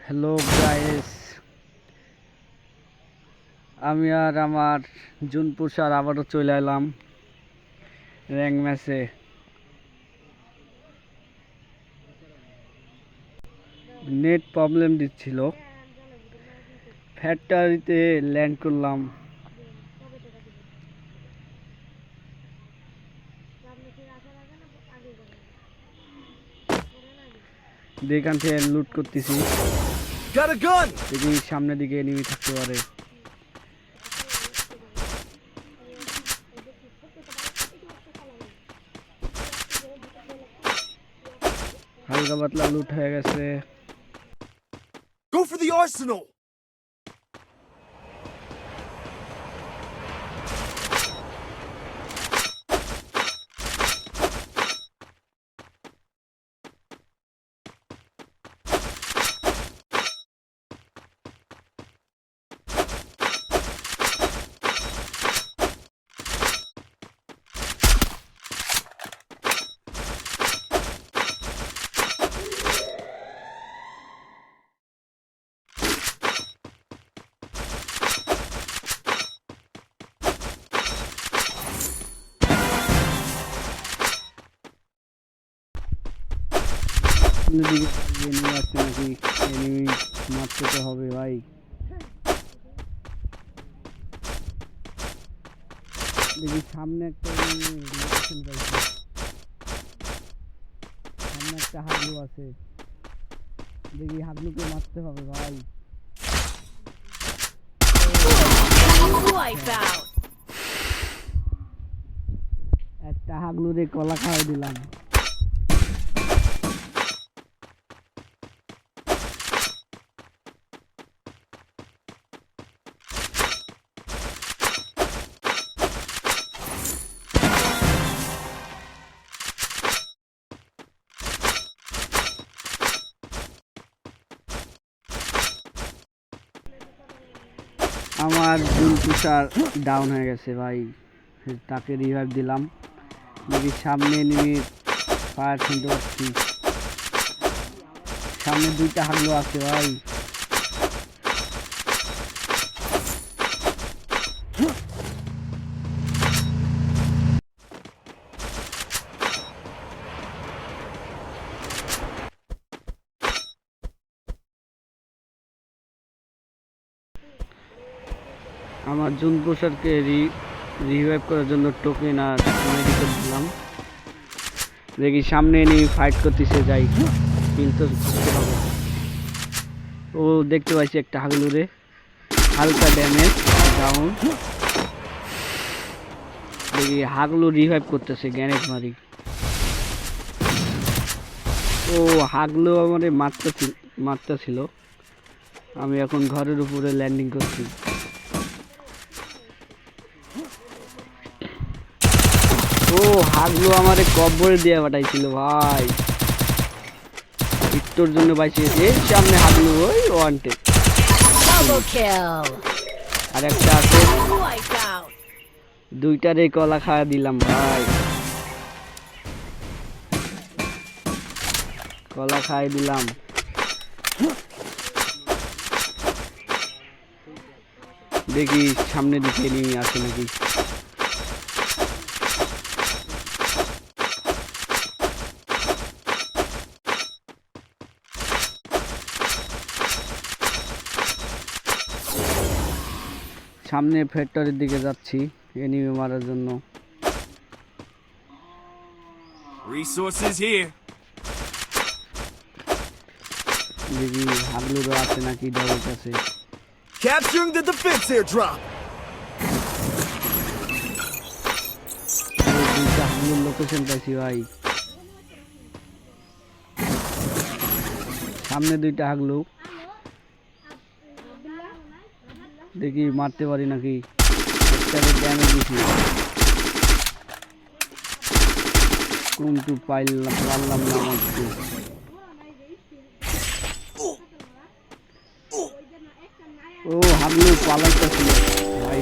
Hello guys আমি আর আমার জুনপুর sir আবারও চলে এলাম র্যাঙ্ক ম্যাচে। নেট প্রবলেম দিচ্ছিল। ফ্যাক্টরিতে ল্যান্ড করলাম। যেখান থেকে লুট করতেছি! দেখি সামনের দিকে এনিমি থাকতে পারে হালকা পাতলা লুট হয়ে গেছে Go for the arsenal! সামনের দিকে এনিমি আছে নাকি? এনিমি মারতে তো হবে ভাই। দেখি সামনে একটা। সামনে একটা হাগলু আছে। দেখি হাগলুকে মারতে হবে ভাই. একটা হাগলুরে কলা খাওয়াই দিলাম। আমার জুন তুষার ডাউন হয়ে গেছে ভাই। তাকে রিভাইভ দিলাম। যদি সামনে নিয়ে ফায়ার শুনতে পাচ্ছি সামনে দুইটা হাগলো আছে ভাই। আমার জুন প্রসাদকে রিভাইভ করার জন্য টোকেন আর মেডিকেল দিলাম। দেখি সামনে নিয়ে ফাইট করতেছে, যাই কিল তো হবে ও দেখতে পাচ্ছি একটা হাগলুরে। হালকা ড্যামেজ ডাউন দেখি হাগলু রিভাইভ করতেছে গ্যানেট মারি। ও, হাগলু আমার মারতে ছিল আমি এখন ঘরের উপরে ল্যান্ডিং করছি। হাগলো আমারে কব্বরে দিয়ে পাঠাইছিল ভাই। মৃত্যুর জন্য বাঁচিয়েছে। সামনে হাগলো ওই ওয়ান্টে আর একটা আছে। Wipeout. দুইটারে কলা খাওয়া দিলাম ভাই। কলা খাই দিলাম। দেখি সামনে দিকে নিয়ে আসে নাকি। সামনে ফ্যাক্টরির দিকে যাচ্ছি এনিমি মারার জন্য Resources here. দেখি হাগলুরও আছে নাকি ডবল কাছে Capturing the defense airdrop. দুইটা হাগলুর লোকেশন পাইছি ভাই সামনে দুইটা হাগলু দেখি মারতে পারি নাকি ড্যামেজ দিছি কিন্তু পাইলাম পারলাম না মারতে ও হাগলু পালাইতেছিল ভাই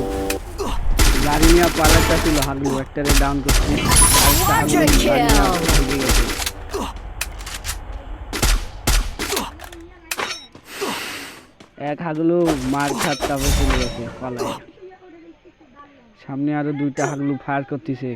গাড়ি নিয়ে পালাইতেছিল হাগলু একটারে ডাউন করছি আরেকটা হাগলু গাড়ি নিয়ে Quadra kill. ঢুকে গেছে। এক হাগলু মার খাত চলে গেছে, পালায়। সামনে আরও দুইটা হাগলু ফায়ার করতেছে।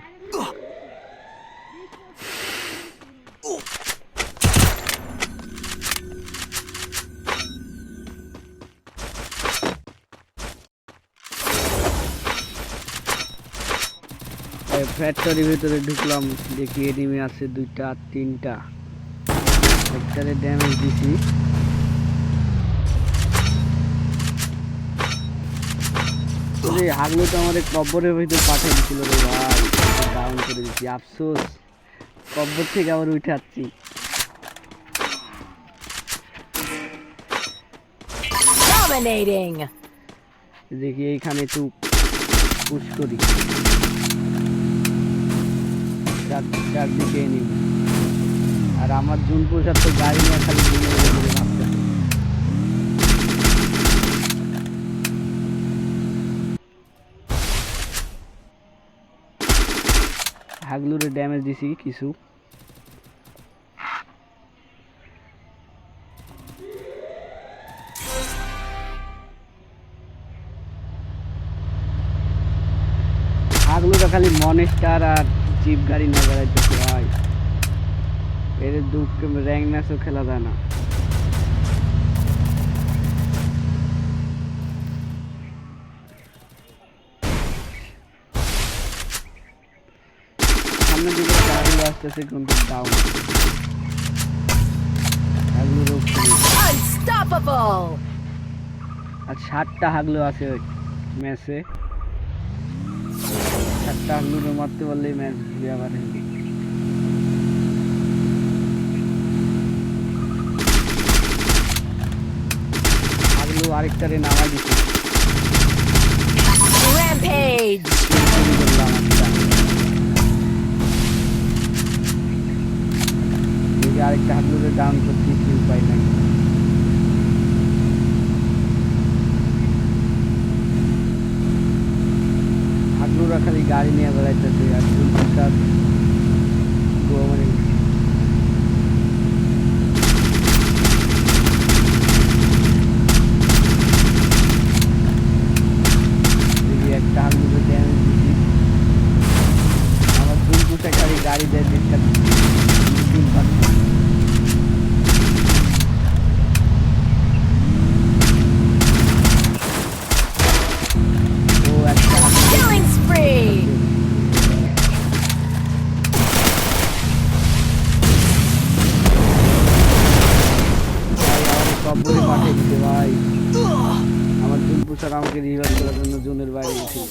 ফ্যাক্টরির ভিতরে ঢুকলাম, দেখি এনিমি আছে দুইটা, তিনটা। একটারে ড্যামেজ দিছি। রে হাগলো তো আমাদের কব্বরের ভিতর পাঠিয়ে দিছিল রে ভাই। ডাউন করে দিচ্ছি আফসোস। কব্বর থেকে আবার উঠে আসছি। দেখি এইখানে একটু পুশ করি। চার চারদিকে নিই। আর আমার জুন পোশাক তো গাড়ি নিয়ে খালি হাগলুরে ড্যামেজ দিছি কিছু। হাগলুটা খালি মনেস্টার আর জিপ গাড়ি না বেড়াইতেছে ভাই। এর দুঃখ র্যাঙ্ক ম্যাচও খেলা যায় না। সামনে দিকে হাগলু আসতেছে কিন্তু ডাউন আর ষাটটা হাগলু আছে ম্যাচে। ষাটটা হাগলুকে মারতে পারলেই ম্যাচ ঘুরে আবার হাগলু আরেকটারে নামাই দিচ্ছে Rampage. আরেকটা হাগলুকে ডাউন করতে কি উপায় নাই। হাগলুরা খালি গাড়ি নিয়ে বেড়াইতেছে আর পুষার আমাকে রিভাইভ করার জন্য জুনের বাইরে গেছিল।